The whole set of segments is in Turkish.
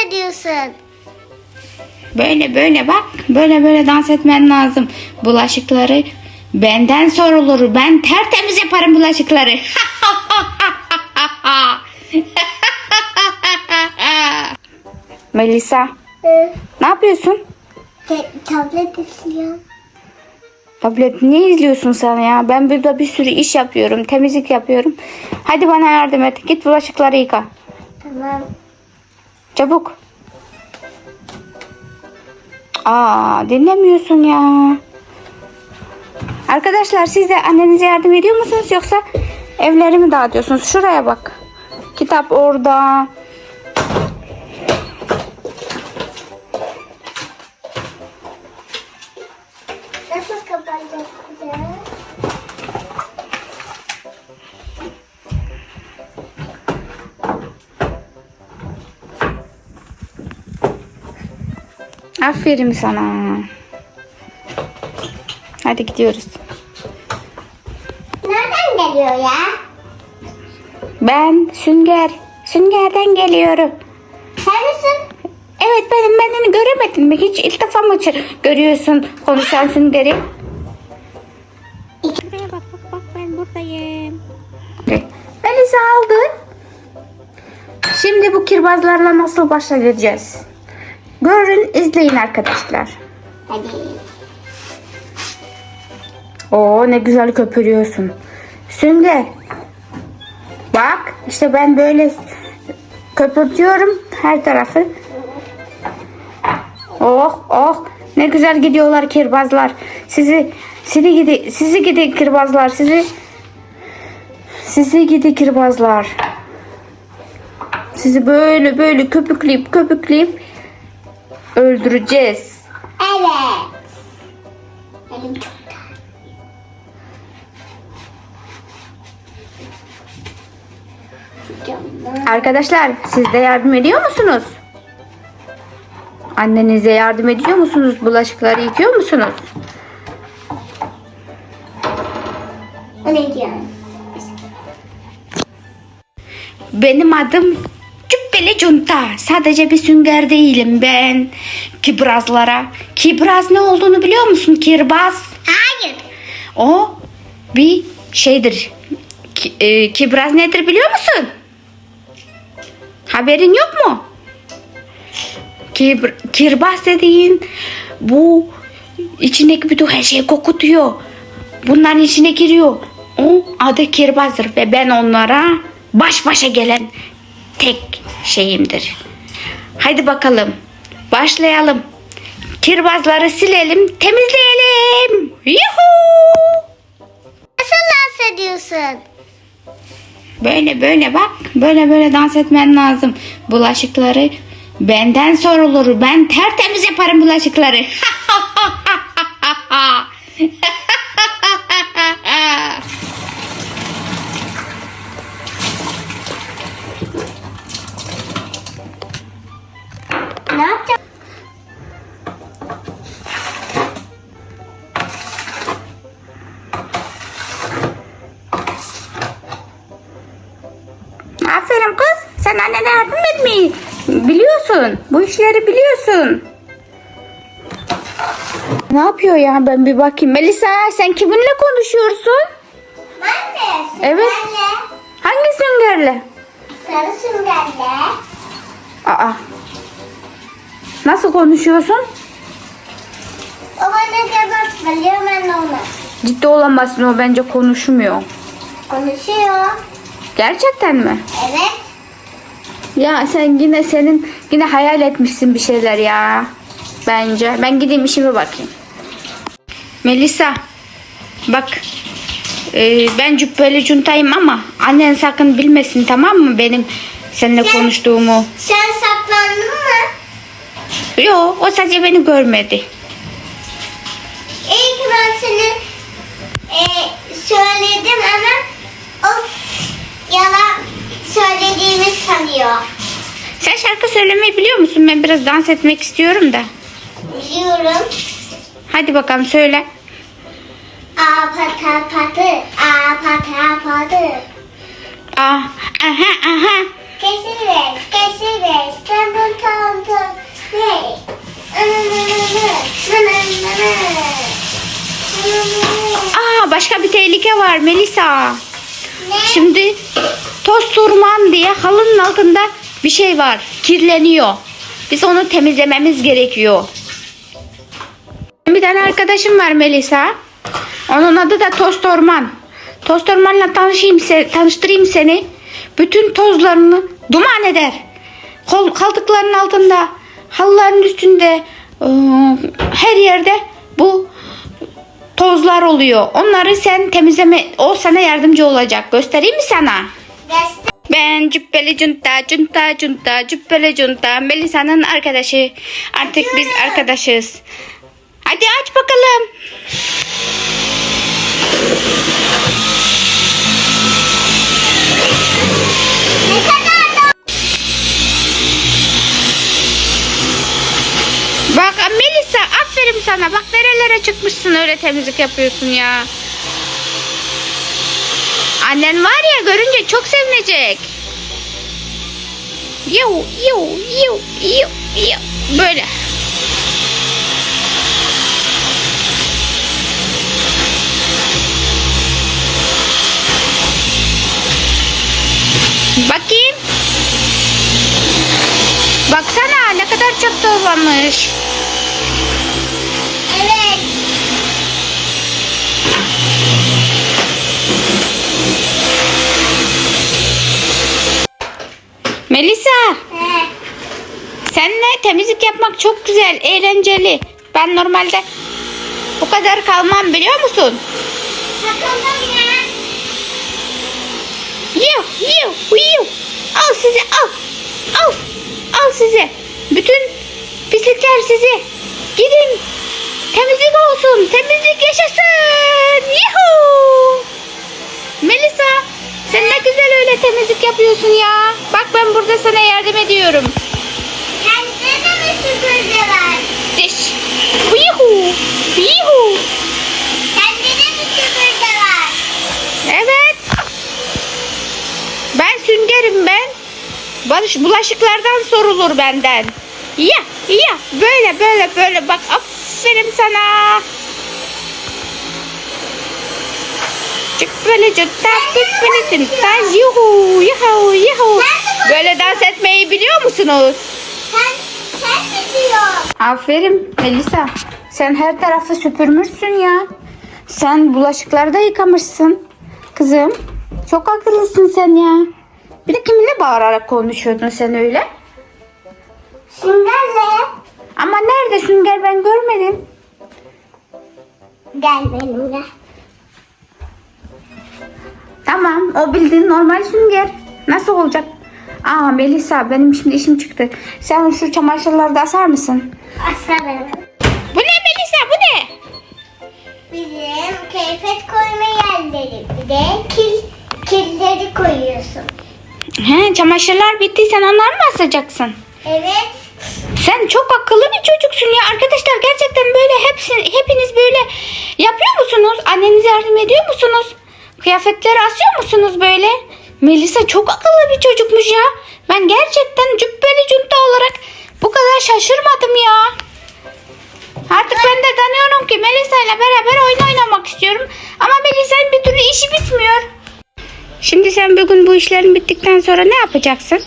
dans ediyorsun? Böyle böyle bak. Böyle böyle dans etmen lazım. Bulaşıkları benden sorulur. Ben tertemiz yaparım bulaşıkları. Melisa Ee, ne yapıyorsun? te- tablet izliyorum. Tablet niye izliyorsun sen ya? Ben burada bir sürü iş yapıyorum. Temizlik yapıyorum. Hadi bana yardım et. Git bulaşıkları yıka. Tamam. Çabuk. Aa dinlemiyorsun ya. Arkadaşlar siz de annenize yardım ediyor musunuz yoksa evleri mi dağıtıyorsunuz? Şuraya bak. Kitap orada. Aferin sana. Hadi gidiyoruz. Nereden geliyor ya? Ben Sünger. Sünger'den geliyorum. Sen misin? Evet benim beni göremedin mi? Hiç ilk defa mı görüyorsun konuşan Sünger'i? Buraya bak bak bak ben buradayım. Melisa aldı. Şimdi bu kirbazlarla nasıl baş edeceğiz? Görün izleyin arkadaşlar. Hadi. Oo ne güzel köpürüyorsun. Sünger. Bak işte ben böyle köpürtüyorum her tarafı. Oh oh ne güzel gidiyorlar kirbazlar. Sizi sizi gidi sizi gidi kirbazlar sizi sizi gidi kirbazlar. Sizi böyle böyle köpükleyip köpükleyip öldüreceğiz. Evet. Elim çok. Arkadaşlar siz de yardım ediyor musunuz? Annenize yardım ediyor musunuz? Bulaşıkları yıkıyor musunuz? Ne diyorsun? Benim adım Cübbeli Cunta. Sadece bir sünger değilim ben. Kibrazlara. Kibraz ne olduğunu biliyor musun? Kirbaz. Hayır. O bir şeydir. Ki- e, kibraz nedir biliyor musun? Haberin yok mu? Kibr, kirbaz dediğin bu içindeki bütün her şeyi kokutuyor. Bunların içine giriyor. O adı kirbazdır ve ben onlara baş başa gelen tek şeyimdir. Haydi bakalım. Başlayalım. Kirbazları silelim, temizleyelim. Yuhuu! Nasıl dans ediyorsun? Böyle böyle bak. Böyle böyle dans etmen lazım. Bulaşıkları benden sorulur. Ben tertemiz yaparım bulaşıkları. Sen annene yardım etmeyi biliyorsun. Bu işleri biliyorsun. Ne yapıyor ya ben bir bakayım. Melisa sen kiminle konuşuyorsun? Ben de Evet. süngerle, Hangi süngerle? sarı süngerle. Aa. Nasıl konuşuyorsun? O bana cevap veriyor ben de ona. Ciddi olamazsın o bence konuşmuyor. Konuşuyor. Gerçekten mi? Evet. Ya sen yine senin yine hayal etmişsin bir şeyler ya. Bence. Ben gideyim işime bakayım. Melisa. Bak. e, ben cübbeli cuntayım ama annen sakın bilmesin tamam mı benim seninle Sen- konuştuğumu. Sen saklandın mı? Yo o sadece beni görmedi. İyi ki ben seni e, söyledim ama o yalan söylediğimi sanıyor. Sen şarkı söylemeyi biliyor musun? Ben biraz dans etmek istiyorum da. Biliyorum. Hadi bakalım söyle. A pata patı, a pata patı. Ah, aha aha. Kesiriz, kesiriz, tabun tabun. Hey. Aa başka bir tehlike var Melisa. Şimdi toz turman diye halının altında bir şey var. Kirleniyor. Biz onu temizlememiz gerekiyor. Bir tane arkadaşım var Melisa. Onun adı da Toz Torman. Toz Torman'la tanışayım se- tanıştırayım seni. Bütün tozlarını duman eder. Kol, kaldıkların altında, halıların üstünde, ıı, her yerde bu tozlar oluyor. Onları sen temizleme, o sana yardımcı olacak. Göstereyim mi sana? Göster. Ben Cübbeli Cunta, Cunta, Cunta, Cübbeli Cunta, Melisa'nın arkadaşı. Artık biz arkadaşız. Hadi aç bakalım. Bak Melisa aferin sana. Bak nerelere çıkmışsın öyle temizlik yapıyorsun ya. Annen var ya görünce çok sevinecek. Yu yu yu yu yu böyle. Bakayım. Baksana ne kadar çok tozlanmış. evet. Melisa, He. seninle temizlik yapmak çok güzel, eğlenceli. Ben normalde bu kadar kalmam biliyor musun? Takıldım ya. Yiyor, yiyor, yiyor. Al size, al. Al, al size. Bütün pislikler size. Gidin. Temizlik olsun, temizlik yaşasın. Yuhuu. Melisa, sen ne güzel öyle temizlik yapıyorsun ya. Bak ben burada sana yardım ediyorum. Sende de mi süpürge var? Diş. Yuhu. Yuhu. Sende de mi süpürge var? Evet. Ben süngerim ben. Barış bulaşıklardan sorulur benden. Ya ya böyle böyle böyle bak aferin sana. Çık böyle çık tak çık böyle çık tak yuhu yuhu yuhu. Böyle dans etmeyi biliyor musunuz? Sen, sen mi diyorsun? Aferin Melisa. Sen her tarafı süpürmüşsün ya. Sen bulaşıkları da yıkamışsın. Kızım çok akıllısın sen ya. Bir de kiminle bağırarak konuşuyordun sen öyle? Süngerle. Ama nerede Sünger ben görmedim. Gel benimle. Tamam o bildiğin normal Sünger. Nasıl olacak? Aa Melisa benim şimdi işim çıktı. Sen şu çamaşırları da asar mısın? Aslanım. Bu ne Melisa bu ne? Bizim keyfet koyma yerleri. Bir de kil, killeri koyuyorsun. He, çamaşırlar bitti sen onları mı asacaksın? Evet. Sen çok akıllı bir çocuksun ya. Arkadaşlar gerçekten böyle hepsi, hepiniz böyle yapıyor musunuz? Annenize yardım ediyor musunuz? Kıyafetleri asıyor musunuz böyle? Melisa çok akıllı bir çocukmuş ya. Ben gerçekten cübbeli cunta olarak bu kadar şaşırmadım ya. Artık ben de tanıyorum ki Melisa ile beraber oyun oynamak istiyorum. Ama Melisa'nın bir türlü işi bitmiyor. Şimdi sen bugün bu işlerin bittikten sonra ne yapacaksın?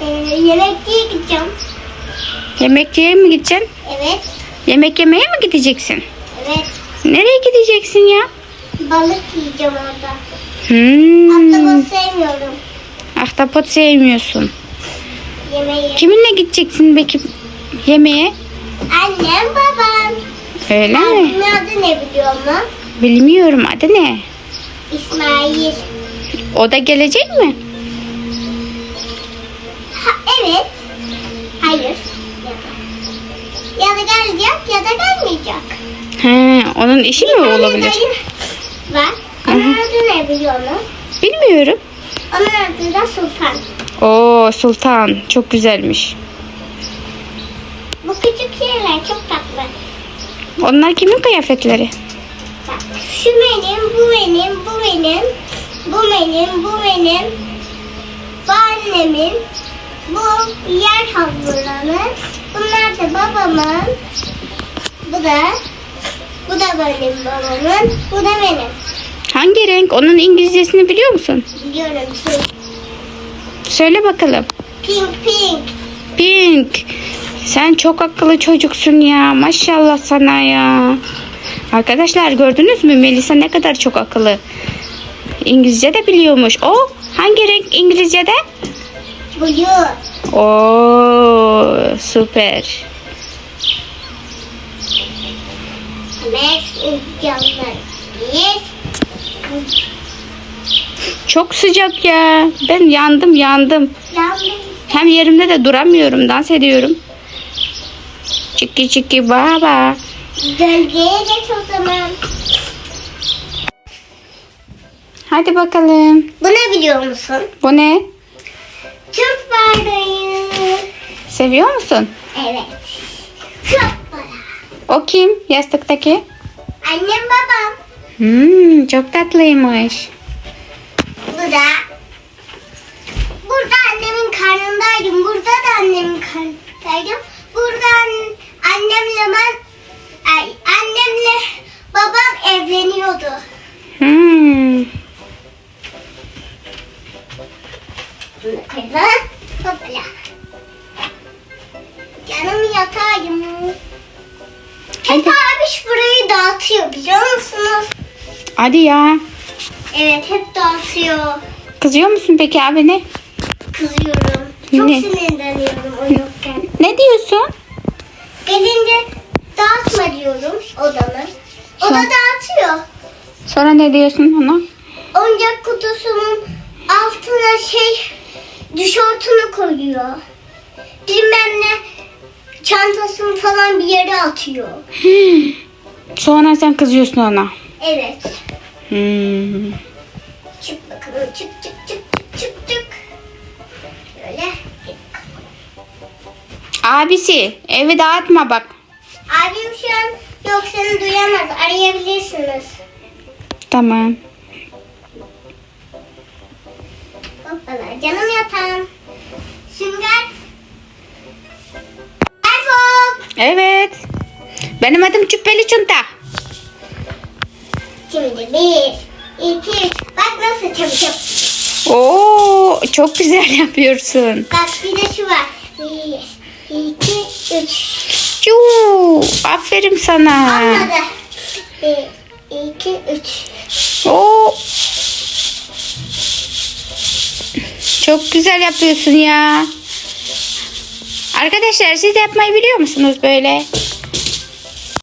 Ee, yemekçiye gideceğim. Yemekçiye mi gideceksin? Evet. Yemek yemeye mi gideceksin? Nereye gideceksin ya? Balık yiyeceğim orada. Hmm. Ahtapot sevmiyorum. Ahtapot sevmiyorsun. Yemeği. Kiminle gideceksin peki yemeğe? Annem babam. Öyle mi? Abimin adı ne biliyor musun? Bilmiyorum adı ne? İsmail. O da gelecek mi? Ha, evet. Hayır. Ya da gelecek ya da gelmeyecek. He, onun işi mi olabilir? Var. Onun adı ne biliyor musun? Bilmiyorum. Onun adı da Sultan. Oo Sultan çok güzelmiş. Bu küçük şeyler çok tatlı. Onlar kimin kıyafetleri? Bak şu benim, bu benim, bu benim, bu benim, bu benim, bu annemin, bu yer havlularının, bunlar da babamın, bu da, bu da benim babamın. Bu da benim. Hangi renk? Onun İngilizcesini biliyor musun? Biliyorum. Pink. Söyle bakalım. Pink pink. Pink. Sen çok akıllı çocuksun ya. Maşallah sana ya. Arkadaşlar gördünüz mü? Melisa ne kadar çok akıllı. İngilizce de biliyormuş. O hangi renk İngilizce'de? Blue. Oo süper. Çok sıcak ya. Ben yandım yandım. Hem yerimde de duramıyorum. Dans ediyorum. Çiki çiki baba. Gölgeye geç o zaman. Hadi bakalım. Bu ne biliyor musun? Bu ne? Türk bardağı. Seviyor musun? Evet. O kim? Yastıktaki? Annem babam. Hmm, çok tatlıymış. Bu da. Burada annemin karnındaydım. Burada da annemin karnındaydım. Burada an- annemle ben ay, annemle babam evleniyordu. Hmm. Hoppala. Canım yatayım. Hep abiş burayı dağıtıyor biliyor musunuz? Hadi ya. Evet hep dağıtıyor. Kızıyor musun peki abine? Kızıyorum. Çok Ne? sinirleniyorum o yokken. Ne diyorsun? Gelince dağıtma diyorum odamı. O da dağıtıyor. Sonra ne diyorsun ona? Oyuncak kutusunun altına şey tişörtünü koyuyor. Bilmem ne çantasını falan bir yere atıyor. Sonra sen kızıyorsun ona. Evet. Hmm. Çık bakalım çık çık çık çık çık çık. Şöyle. Abisi evi dağıtma bak. Abim şu an yok seni duyamaz. Arayabilirsiniz. Tamam. Hoppala canım yatağım. Sünger. Evet. Benim adım Çüppeli Çunta. Şimdi bir, iki. Bak nasıl çabuk çabuk. Oo, çok güzel yapıyorsun. Bak bir de şu var. Bir, iki, üç. Cuu, aferin sana. Olmadı. Bir, iki, üç. Oo. Çok güzel yapıyorsun ya. Arkadaşlar siz yapmayı biliyor musunuz böyle?